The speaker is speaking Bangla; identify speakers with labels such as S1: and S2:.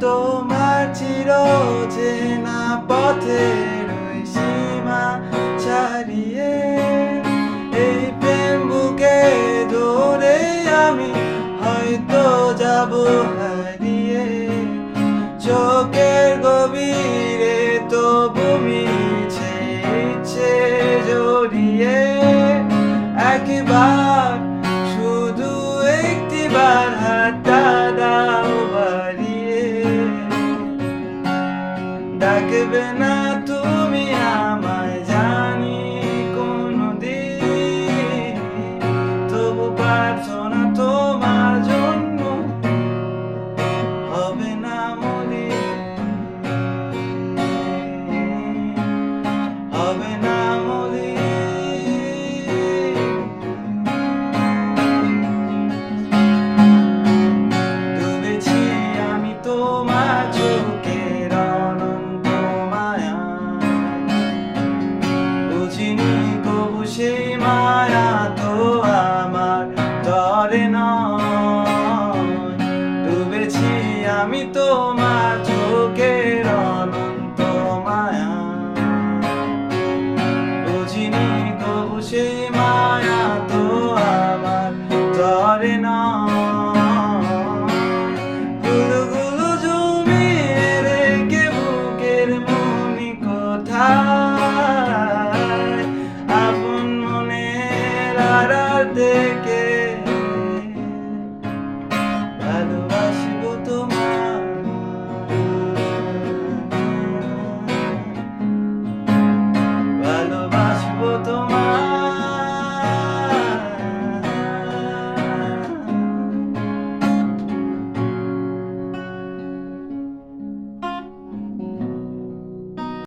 S1: তোমার চির চেনা পথের ওই সীমা ছাড়িয়ে। এই প্রেম বুকে ধরে আমি হয়তো যাব হারিয়ে। চোখের গভীরে তবু মিছে ইচ্ছে জড়িয়ে। একবার, শুধু একটিবার হাতটা দাও। ডাকবে না তুমি আমায় জানি কোনদিন। তবু প্রার্থনা তোমার জন্য হবে না মনে হবে না সে মায়া তো আমার তরে ডুবেছি আমি তোমার চোখের অনন্ত মায়া। বুঝিনি কবু সে take it.